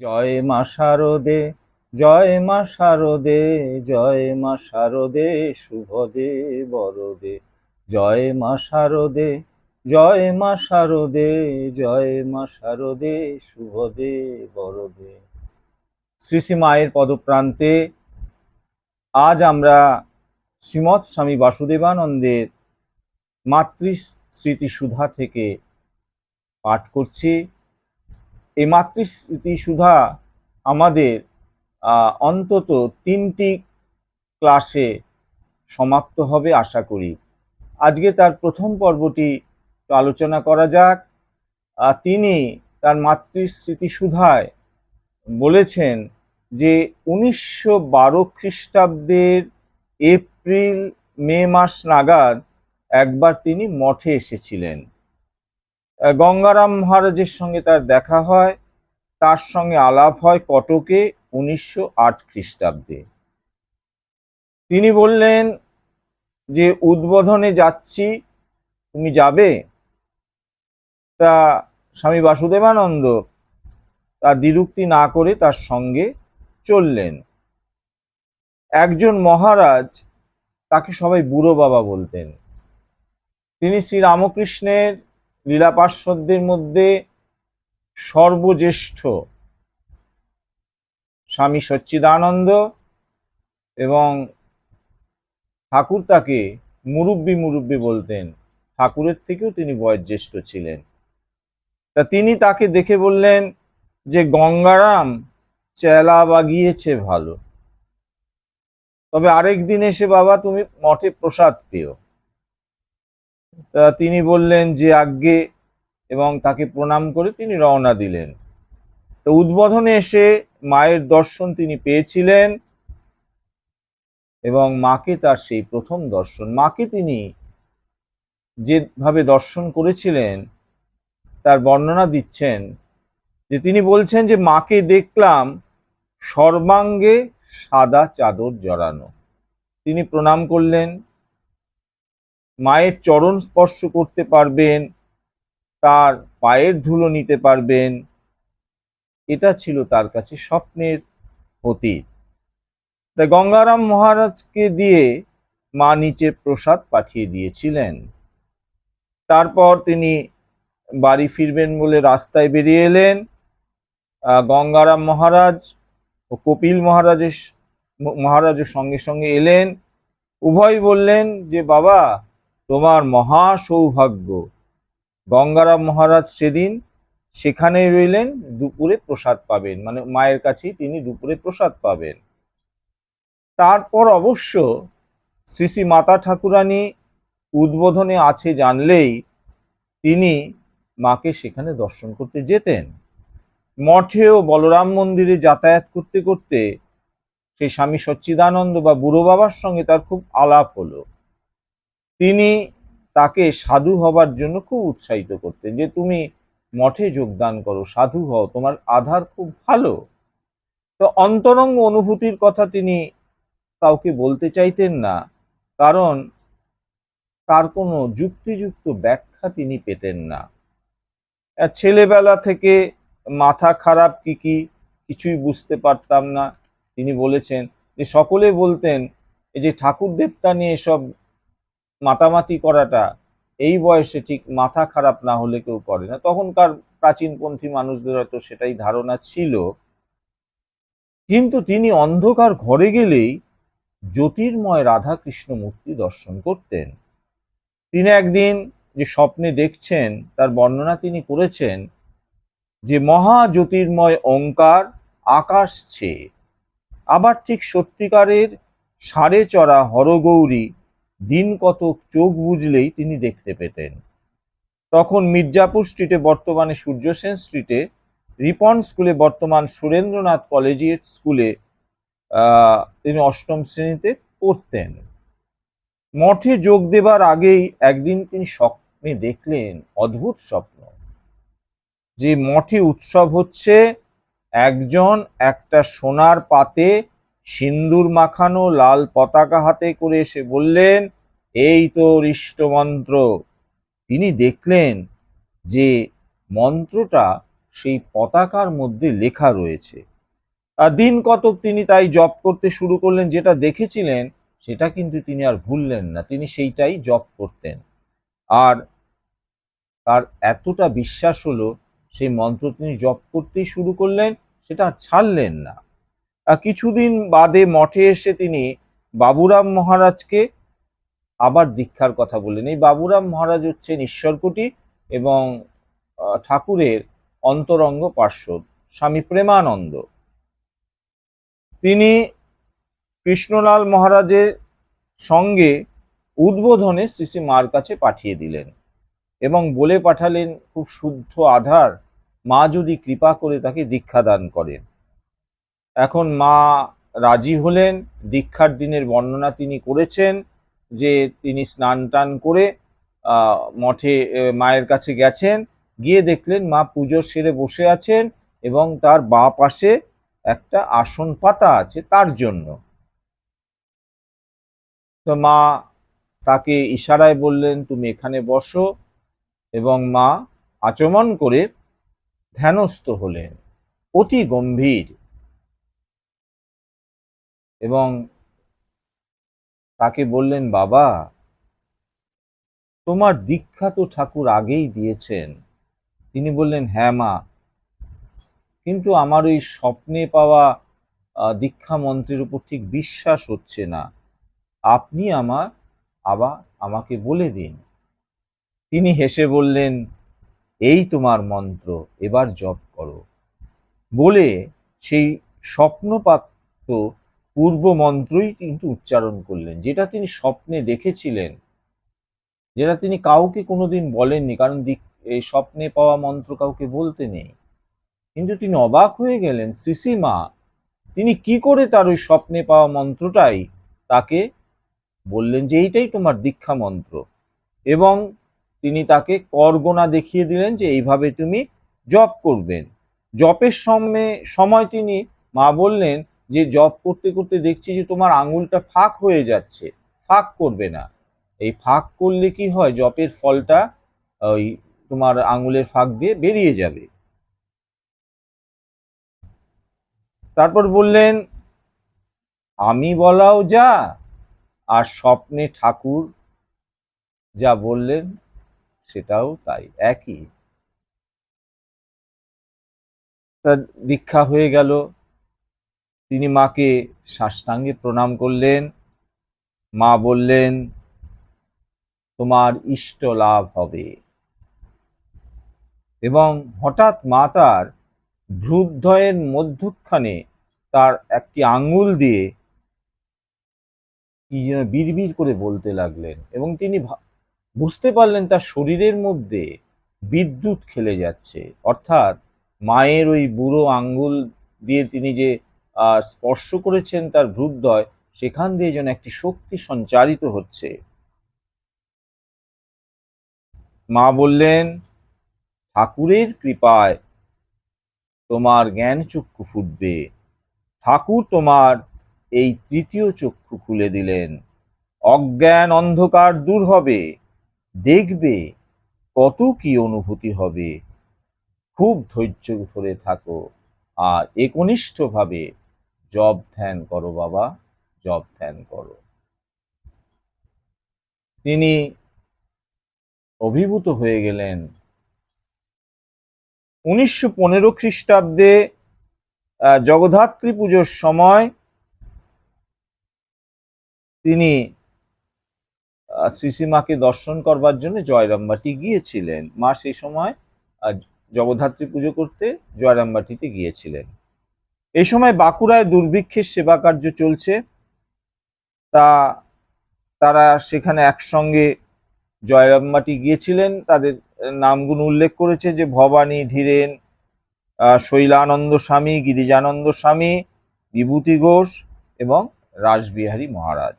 জয় মা শারদে, জয় মা শারদে, জয় মা শারদে শুভদে বরদে জয় মা শারদে, জয় মা শারদে, জয় মা শারদে শুভদে বরদে শ্রী শ্রী মায়ের পদপ্রান্তে আজ আমরা শ্রীমৎ স্বামী বাসুদেবানন্দের মাতৃ স্মৃতি সুধা থেকে পাঠ করছি। এই মাতৃস্মৃতি সুধা আমাদের অন্তত তিনটি ক্লাসে সমাপ্ত হবে আশা করি। আজকে তার প্রথম পর্বটি আলোচনা করা যাক। তিনি তার মাতৃস্মৃতি সুধায় বলেছেন যে উনিশশো বারো খ্রিস্টাব্দের এপ্রিল মে মাস নাগাদ একবার তিনি মঠে এসেছিলেন। গঙ্গারাম মহারাজের সঙ্গে তার দেখা হয়। তার সঙ্গে আলাপ হয় কটকে উনিশশো আট খ্রিস্টাব্দে। তিনি বললেন যে, উদ্বোধনে যাচ্ছি, তুমি যাবে? তা স্বামী বাসুদেবানন্দ তা দ্বিরুক্তি না করে তার সঙ্গে চললেন। একজন মহারাজ তাকে সবাই বুড়ো বাবা বলতেন। তিনি শ্রী রামকৃষ্ণের লীলা পার্শ্বদের মধ্যে সর্বজ্যেষ্ঠ স্বামী সচ্চিদানন্দ এবং ঠাকুর তাকে মুরব্বী মুরব্বী বলতেন। ঠাকুরের থেকেও তিনি বয়োজ্যেষ্ঠ ছিলেন। তা তিনি তাকে দেখে বললেন যে, গঙ্গারাম চেলা বাগিয়েছে ভালো। তবে আরেক দিন এসে বাবা, তুমি মঠে প্রসাদ পেও তিনি বললেন যে আজ্ঞে এবং তাকে প্রণাম করে তিনি রওনা দিলেন। তো উদ্বোধনে এসে মায়ের দর্শন তিনি পেয়েছিলেন এবং মাকে তার সেই প্রথম দর্শন। মাকে তিনি যেভাবে দর্শন করেছিলেন, তার বর্ণনা দিচ্ছেন যে তিনি বলছেন যে মাকে দেখলাম সর্বাঙ্গে সাদা চাদর জড়ানো। তিনি প্রণাম করলেন মায়ের চরণ স্পর্শ করতে পারবেন, তার পায়ের ধুলো নিতে পারবেন। এটা ছিল তার কাছে স্বপ্নের অতীত। তা গঙ্গারাম মহারাজকে দিয়ে মা নিচে প্রসাদ পাঠিয়ে দিয়েছিলেন। তারপর তিনি বাড়ি ফিরবেন বলে রাস্তায় বেরিয়ে এলেন। গঙ্গারাম মহারাজ ও কপিল মহারাজের মহারাজের সঙ্গে সঙ্গে এলেন। উভয় বললেন যে, বাবা তোমার মহা সৌভাগ্য গঙ্গারাম মহারাজ সেদিন সেখানেই রইলেন, দুপুরে প্রসাদ পাবেন। মানে মায়ের কাছেই তিনি দুপুরে প্রসাদ পাবেন। তারপর অবশ্য শ্রী শ্রী মাতা ঠাকুরানী উদ্বোধনে আছে জানলেই তিনি মাকে সেখানে দর্শন করতে যেতেন। মঠে ও বলরাম মন্দিরে যাতায়াত করতে করতে সেই স্বামী সচ্চিদানন্দ বা বুড়ো বাবার সঙ্গে তার খুব আলাপ হলো। তিনি তাকে সাধু হবার জন্য খুব উৎসাহিত করতেন যে, তুমি মঠে যোগদান করো, সাধু হও, তোমার আধার খুব ভালো। তো অন্তরঙ্গ অনুভূতির কথা তিনি কাউকে বলতে চাইতেন না, কারণ তার কোনো যুক্তিযুক্ত ব্যাখ্যা তিনি পেতেন না। ছেলেবেলা থেকে মাথা খারাপ কি কি কিছুই বুঝতে পারতাম না। তিনি বলেছেন যে, সকলে বলতেন, এই যে ঠাকুর দেবতা নিয়ে সব মাতামাতি করাটা এই বয়সে ঠিক মাথা খারাপ না হলে কেউ করে না। তখনকার প্রাচীনপন্থী মানুষদের হয়তো সেটাই ধারণা ছিল। কিন্তু তিনি অন্ধকার ঘরে গেলেই জ্যোতির্ময় রাধাকৃষ্ণ মূর্তি দর্শন করতেন। তিনি একদিন যে স্বপ্নে দেখছেন, তার বর্ণনা তিনি করেছেন যে, মহা জ্যোতির্ময় ওঙ্কার আকাশ ছেয়ে আবার ঠিক সত্যিকারের সাড়ে চড়া হরগৌরী দিন কতক চোখ বুঝলেই তিনি দেখতে পেতেন। তখন মির্জাপুর স্ট্রিটে বর্তমানে সূর্যসেন স্ট্রিটে রিপন স্কুলে বর্তমান সুরেন্দ্রনাথ কলেজিয়েট স্কুলে তিনি অষ্টম শ্রেণীতে পড়তেন। মঠে যোগ দেবার আগেই একদিন তিনি স্বপ্নে দেখলেন অদ্ভুত স্বপ্ন। যে মঠে উৎসব হচ্ছে, একজন একটা সোনার পাতে সিন্দুর মাখানো লাল পতাকা হাতে করে এসে বললেন, এই তো মন্ত্র তিনি দেখলেন যে মন্ত্রটা সেই পতাকার মধ্যে লেখা রয়েছে। দিন কতক তিনি তাই জপ করতে শুরু করলেন, যেটা দেখেছিলেন, সেটা কিন্তু তিনি আর ভুললেন না। তিনি সেইটাই জপ করতেন। আর তার এতটা বিশ্বাস হলো, সেই মন্ত্র তিনি জপ করতেই শুরু করলেন, সেটা আর ছাড়লেন না। কিছুদিন বাদে মঠে এসে তিনি বাবুরাম মহারাজকে আবার দীক্ষার কথা বললেন। এই বাবুরাম মহারাজ হচ্ছেন ঈশ্বরকুটি এবং ঠাকুরের অন্তরঙ্গ পার্শ্বদ, স্বামী প্রেমানন্দ। তিনি কৃষ্ণলাল মহারাজের সঙ্গে উদ্বোধনে শ্রী মার কাছে পাঠিয়ে দিলেন এবং বলে পাঠালেন, খুব শুদ্ধ আধার, মা যদি কৃপা করে তাকে দীক্ষা দান করেন। এখন মা রাজি হলেন, দীক্ষার দিনের বর্ণনা তিনি করেছেন যে তিনি স্নান টান করে মঠে মায়ের কাছে গেছেন, গিয়ে দেখলেন মা পুজোর সেরে বসে আছেন এবং তার বা পাশে একটা আসন পাতা আছে তার জন্য। তো মা তাকে ইশারায় বললেন, তুমি এখানে বসো। এবং মা আচমন করে ধ্যানস্থ হলেন। অতি গম্ভীর এবং তাকে বললেন, বাবা, তোমার দীক্ষা তো ঠাকুর আগেই দিয়েছেন। তিনি বললেন হ্যাঁ মা, কিন্তু আমার ওই স্বপ্নে পাওয়া দীক্ষা মন্ত্রের উপর ঠিক বিশ্বাস হচ্ছে না। আপনি আমার আবার আমাকে বলে দিন। তিনি হেসে বললেন, এই তোমার মন্ত্র, এবার জপ করো। বলে সেই স্বপ্নপাত্র পূর্ব মন্ত্রই কিন্তু উচ্চারণ করলেন। যেটা তিনি স্বপ্নে দেখেছিলেন, যেটা তিনি কাউকে কোনোদিন বলেননি, কারণ দিক- এই স্বপ্নে পাওয়া মন্ত্র কাউকে বলতে নেই। কিন্তু তিনি অবাক হয়ে গেলেন সিসিমা তিনি কি করে তার ওই স্বপ্নে পাওয়া মন্ত্রটাই তাকে বললেন যে এইটাই তোমার দীক্ষা মন্ত্র? এবং তিনি তাকে করগোনা দেখিয়ে দিলেন যে এইভাবে তুমি জপ করবেন। জপের সময় সময় তিনি মা বললেন যে জপ করতে করতে দেখছি যে তোমার আঙুলটা ফাঁক হয়ে যাচ্ছে, ফাঁক করবে না। এই ফাঁক করলে কি হয়? জপের ফলটা ওই তোমার আঙুলের ফাঁক দিয়ে বেরিয়ে যাবে। তারপর বললেন, আমি বলাও যা, আর স্বপ্নে ঠাকুর যা বললেন সেটাও তাই, একই। তার দীক্ষা হয়ে গেল। তিনি মাকে সাষ্টাঙ্গে প্রণাম করলেন। মা বললেন, তোমার ইষ্ট লাভ হবে। এবং হঠাৎ মা তার ভ্রুদ্ধয়ের মধ্যখানে তার একটি আঙ্গুল দিয়ে কি যেন বিড়বিড় করে বলতে লাগলেন এবং তিনি বুঝতে পারলেন তার শরীরের মধ্যে বিদ্যুৎ খেলে যাচ্ছে। অর্থাৎ মায়ের ওই বুড়ো আঙ্গুল দিয়ে তিনি যে স্পর্শ করেছেন তার ভ্রুদ্ধয় সেখান দিয়ে যেন একটি শক্তি সঞ্চারিত হচ্ছে। মা বললেন, ঠাকুরের কৃপায় তোমার জ্ঞান চক্ষু ফুটবে। ঠাকুর তোমার এই তৃতীয় চক্ষু খুলে দিলেন। অজ্ঞান অন্ধকার দূর হবে। দেখবে কত কি অনুভূতি হবে। খুব ধৈর্য ধরে থাকো আর একনিষ্ঠভাবে জব ধ্যান করো বাবা, জব ধ্যান করো। তিনি অভিভূত হয়ে গেলেন। উনিশশো পনেরো খ্রিস্টাব্দে জগদ্ধাত্রী পুজোর সময় তিনি শ্রীশ্রীমাকে দর্শন করবার জন্য জয়রামবাটি গিয়েছিলেন। মা সেই সময় জগদ্ধাত্রী পুজো করতে জয়রামবাটিতে গিয়েছিলেন। এই সময় বাঁকুড়ায় দুর্ভিক্ষের সেবা কার্য চলছে। তা, তারা সেখানে একসঙ্গে জয়রামবাটি গিয়েছিলেন। তাদের নামগুলো উল্লেখ করেছে যে ভবানী, ধীরেন শৈলানন্দ স্বামী, গিরিজানন্দ স্বামী, বিভূতি ঘোষ এবং রাসবিহারী মহারাজ।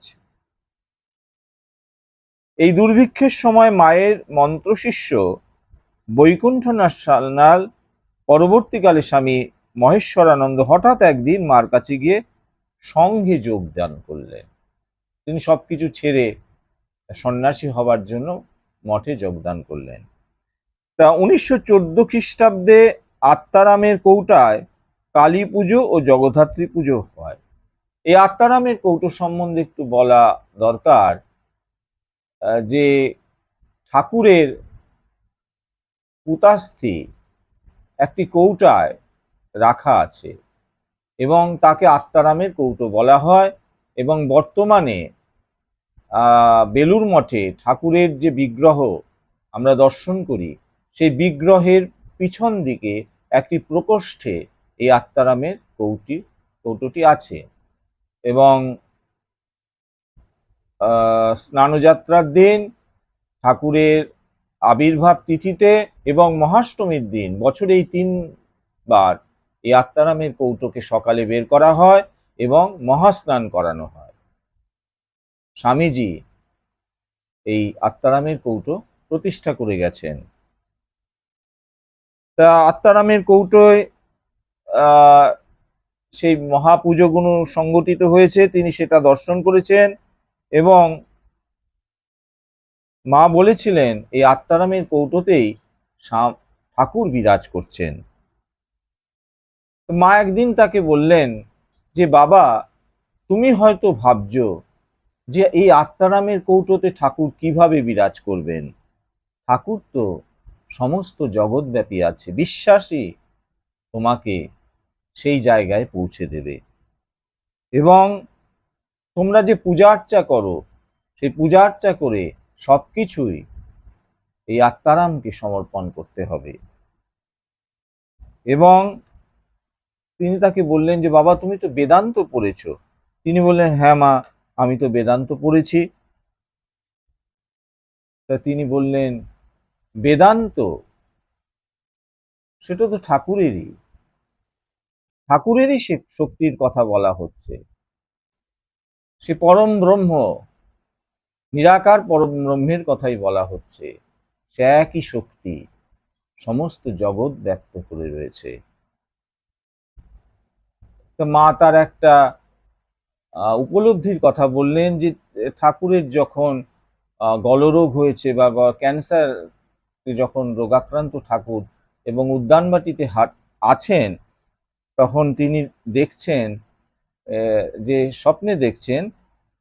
এই দুর্ভিক্ষের সময় মায়ের মন্ত্রশিষ্য বৈকুণ্ঠনাথ সালনাল, পরবর্তীকালে স্বামী মহেশ্বরানন্দ হঠাৎ একদিন মার কাছে গিয়ে সঙ্ঘে যোগদান করলেন। তিনি সব কিছু ছেড়ে সন্ন্যাসী হবার জন্য মঠে যোগদান করলেন। তা উনিশশো চোদ্দ খ্রিস্টাব্দে আত্মারামের কৌটায় কালী পুজো ও জগদ্ধাত্রী পুজো হয়। এই আত্মারামের কৌটো সম্বন্ধে একটু বলা দরকার যে ঠাকুরের পুতাস্থি একটি কৌটায় রাখা আছে। এবং তাকে আত্মারামের কৌটো বলা হয়। এবং বর্তমানে বেলুর মঠে ঠাকুরের যে বিগ্রহ আমরা দর্শন করি, সেই বিগ্রহের পিছন দিকে একটি প্রকোষ্ঠে এই আত্মারামের কৌটি, কৌটোটি আছে। এবং স্নানযাত্রার দিন, ঠাকুরের আবির্ভাব তিথিতে এবং মহাষ্টমীর দিন, বছরে এই তিনবার এই আত্মারামের কৌটোকে সকালে বের করা হয় এবং মহাস্নান করানো হয়। স্বামীজি এই আত্মারামের কৌটো প্রতিষ্ঠা করে গেছেন। তা আত্মারামের কৌটোয় সেই মহাপুজোগুলো সংগঠিত হয়েছে, তিনি সেটা দর্শন করেছেন এবং মা বলেছিলেন, এই আত্মারামের কৌটোতেই ঠাকুর বিরাজ করছেন। মা একদিন তাকে বললেন যে, বাবা, তুমি হয়তো ভাবছ যে এই আত্মারামের কৌটোতে ঠাকুর কীভাবে বিরাজ করবেন? ঠাকুর তো সমস্ত জগৎব্যাপী আছে, বিশ্বাসী। তোমাকে সেই জায়গায় পৌঁছে দেবে। এবং তোমরা যে পূজা আর্চা করো, সেই পূজা আর্চা করে সবকিছুই এই আত্মারামকে সমর্পণ করতে হবে। এবং তিনি তাকে বললেন যে, বাবা, তুমি তো বেদান্ত পড়েছ। তিনি বললেন হ্যাঁ মা, আমি তো বেদান্ত পড়েছি। তা তিনি বললেন, বেদান্ত? সেটা তো ঠাকুরেরই। ঠাকুরেরই সে শক্তির কথা বলা হচ্ছে। সে পরম ব্রহ্ম, নিরাকার পরম ব্রহ্মের কথাই বলা হচ্ছে। সে একই শক্তি, সমস্ত জগৎ ব্যক্ত করে রয়েছে। তো মা তার একটা উপলব্ধির কথা বললেন যে, ঠাকুরের যখন গলরোগ হয়েছে বা ক্যান্সার যখন রোগাক্রান্ত ঠাকুর এবং উদ্যানবাটিতে হাট, আছেন, তখন তিনি দেখছেন যে স্বপ্নে দেখছেন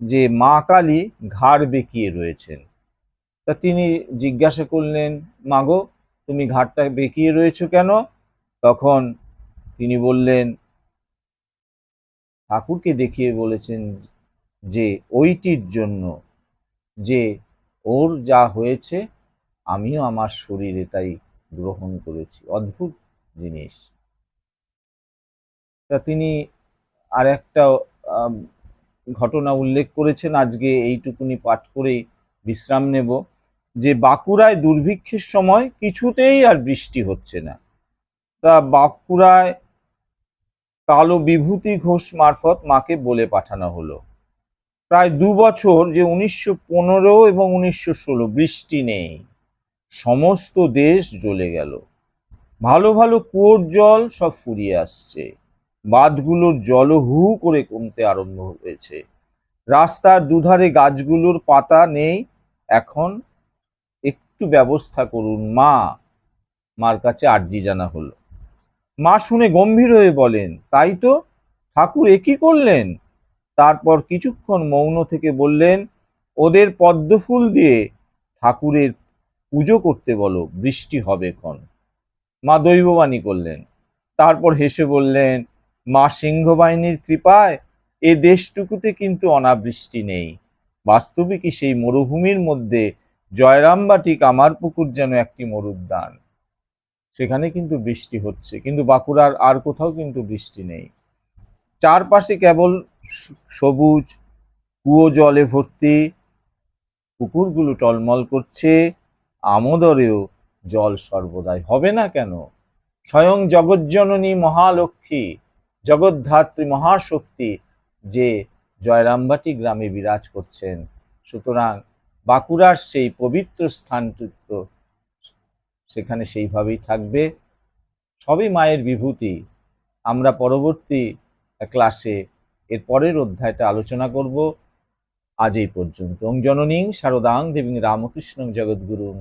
যে মা কালী ঘাড় বেঁকিয়ে রয়েছেন। তা তিনি জিজ্ঞাসা করলেন মাগো তুমি ঘাড়টা বেঁকিয়ে রয়েছো কেন? তখন তিনি বললেন ঠাকুরকে দেখিয়ে বলেছেন যে ওইটির জন্য যে ওর যা হয়েছে, আমিও আমার শরীরে তাই গ্রহণ করেছি। অদ্ভুত জিনিস। তা তিনি আর একটা ঘটনা উল্লেখ করেছেন, আজকে এইটুকুনি পাঠ করেই বিশ্রাম নেব, যে বাঁকুড়ায় দুর্ভিক্ষের সময় কিছুতেই আর বৃষ্টি হচ্ছে না। তা বাঁকুড়ায় কালো বিভূতি ঘোষ মারফত মাকে বলে পাঠানো হলো। প্রায় দু বছর যে উনিশশো পনেরো এবং উনিশশো ষোলো বৃষ্টি নেই, সমস্ত দেশ জ্বলে গেল। ভালো ভালো কুয়োর জল সব ফুরিয়ে আসছে। বাঁধগুলোর জল হু করে কমতে আরম্ভ হয়েছে। রাস্তার দুধারে গাছগুলোর পাতা নেই, এখন একটু ব্যবস্থা করুন মা। মার কাছে আর্জি জানা হলো। মা শুনে গম্ভীর হয়ে বলেন, তাই তো? ঠাকুর এ কি করলেন? তারপর কিছুক্ষণ মৌন থেকে বললেন, ওদের পদ্মফুল দিয়ে ঠাকুরের পুজো করতে বলো, বৃষ্টি হবে ক্ষণ মা দৈববাণী করলেন। তারপর হেসে বললেন, মা সিংহবাহিনীর কৃপায় এ দেশটুকুতে কিন্তু অনাবৃষ্টি নেই। বাস্তবিকই সেই মরুভূমির মধ্যে জয়রামবাটি কামারপুকুর যেন একটি মরুদ্যান। সেখানে কিন্তু বৃষ্টি হচ্ছে, কিন্তু বাঁকুড়ার আর কোথাও কিন্তু বৃষ্টি নেই। চারপাশে কেবল সবুজ, কুয়ো জলে ভর্তি, পুকুরগুলো টলমল করছে, আমোদরেও জল সর্বদাই। হবে না কেন? স্বয়ং জগজ্জননী মহালক্ষ্মী, জগদ্ধাত্রী মহাশক্তি যে জয়রামবাটি গ্রামে বিরাজ করছেন। সুতরাং বাঁকুড়ার সেই পবিত্র স্থানটুক সেখানে সেইভাবেই থাকবে। সবই মায়ের বিভূতি। আমরা পরবর্তী ক্লাসে এর পরের অধ্যায়টা আলোচনা করব। আজ এই পর্যন্ত। ওং জননীং শারদাং দেবী রামকৃষ্ণ জগদ্গুরুং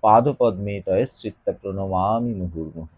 পাদপদ্মে তয়শ্চিত্ত প্রণমামি মুহুর্মুহু